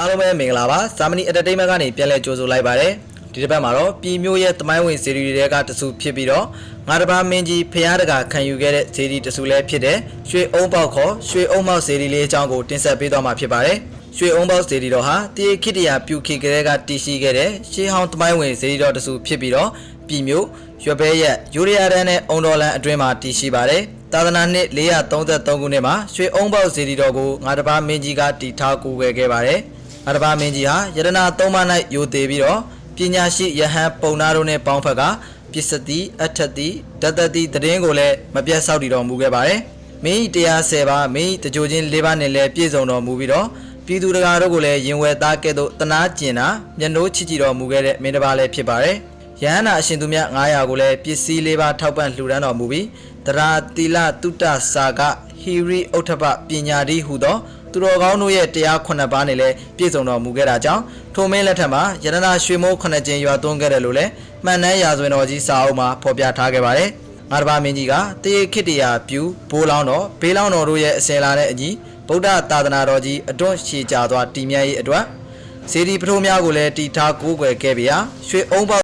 အားလုံးပဲမင်္ဂလာပါစာမဏီ entertainment ကနေပြန်လည်ကြိုဆိုလိုက်ပါတယ်ဒီတစ်ပတ်မှာတော့ပြည်မျိုးရဲ့တမိုင်းဝင်စီရီတွေကတဆူဖြစ်ပြီးတော့ငါတစ်ပါးမင်းကြီးဖျားတကာခံယူခဲ့တဲ့စီရီတဆူလည်းဖြစ်တဲ့ရွှေအုံပေါက်ခေါ်ရွှေအုံမောက်စီရီလေးအကြောင်းကိုတင်ဆက်ပေးသွားမှာဖြစ်ပါတယ်ရွှေအုံပေါက်စီရီတော်ဟာတည်ခိတရာပြူခေကလေးကတည်ရှိခဲ့တဲ့ရှေးဟောင်းတမိုင်းဝင်စီရီတော်တဆူဖြစ်ပြီးတော့ပြည်မျိုးရွှေဘဲရက်ယူရီယာတန်းနဲ့အုံတော်လန်အတွင်းမှာတည်ရှိပါတယ်သာသနာနှစ်433ခုနှစ်မှာရွှေအုံပေါက်စီရီတော်ကိုငါတစ်ပါးမင်းကြီးကတည်ထားကူခဲ့ခဲ့ပါတယ် ငါတစ်ပါးမင်းကြီးဟာယတနာသုံးပါး၌ယိုသေးပြီးတော့ပညာရှိယဟန်ပုံနာတို့နဲ့ပေါင်းဖက်ကပစ္စတိအထက်တိဒတ္တတိတည်င်းကိုလည်းမပြတ်ဆောက်တည်တော်မူခဲ့ပါတယ်မင်းကြီး110ပါးမင်းကြီးတကြိုချင်း၄ပါးနဲ့လည်းပြည့်စုံတော်မူပြီးတော့ပြည်သူတကာတို့ကိုလည်းရင်ဝယ်သားကဲ့သို့တနာကျင်တာမျက်နှိုးချစ်ကြည်တော်မူခဲ့တဲ့မင်းတစ်ပါးလည်းဖြစ်ပါတယ်ယဟန္တာအရှင်သူမြတ်900ကိုလည်းပစ္စည်း၄ပါးထောက်ပံ့လှူဒန်းတော်မူပြီးတရာတိလတုတ္တစာကဟီရိဥဋ္ဌပပညာတိဟုသော သူတော်ကောင်းတို့ရဲ့တရားခုနှစ်ပါးနဲ့လည်းပြည့်စုံတော်မူခဲ့တာကြောင့်ထိုမင်းလက်ထက်မှာယတနာရွှေမိုးခုနှစ်ကျင်းရွာသွန်းခဲ့တယ်လို့လည်းမှန်နှန်းရာဇဝင်တော်ကြီးစာအုပ်မှာဖော်ပြထားခဲ့ပါတယ်။ငါတစ်ပါးမင်းကြီးကတရေခိတ္တရာပြူဘိုးလောင်းတော်ဘေးလောင်းတော်တို့ရဲ့အစင်လာတဲ့အညီဗုဒ္ဓသာသနာတော်ကြီးအတွန်းရှည်ကြသွားတည်မြဲရေးအတွက်စေတီပထိုးများကိုလည်းတည်ထားကိုးကွယ်ခဲ့ပြရာရွှေအုံပေါ